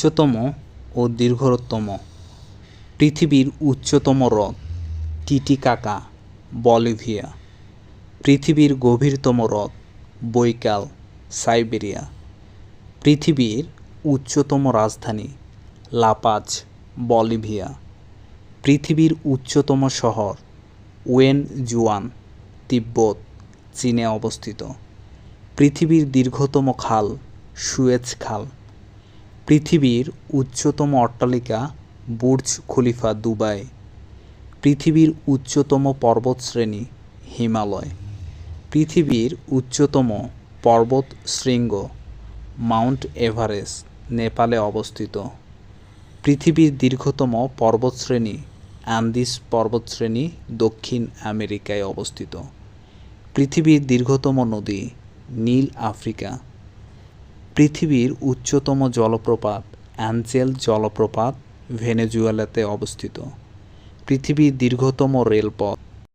উচ্চতম ও দীর্ঘতম। পৃথিবীর উচ্চতম হ্রদ টিটিকাকা বলিভিয়া। পৃথিবীর গভীরতম হ্রদ, বৈকাল, সাইবেরিয়া। পৃথিবীর উচ্চতম রাজধানী, লাপাজ, বলিভিয়া। পৃথিবীর উচ্চতম শহর, ওয়েন জুয়ান, তিব্বত, চীনে অবস্থিত। পৃথিবীর দীর্ঘতম খাল, সুয়েজ খাল। পৃথিবীর উচ্চতম অট্টালিকা বুর্জ খলিফা দুবাই, পৃথিবীর উচ্চতম পর্বতশ্রেণী হিমালয়, পৃথিবীর উচ্চতম পর্বত শৃঙ্গ মাউন্ট এভারেস্ট, নেপালে অবস্থিত। পৃথিবীর দীর্ঘতম পর্বতশ্রেণী অ্যান্দিস পর্বতশ্রেণী দক্ষিণ আমেরিকায় অবস্থিত। পৃথিবীর দীর্ঘতম নদী নীল আফ্রিকা। পৃথিবীর উচ্চতম জলপ্রপাত অ্যাঞ্জেল জলপ্রপাত ভেনেজুয়েলাতে অবস্থিত। পৃথিবীর দীর্ঘতম রেলপথ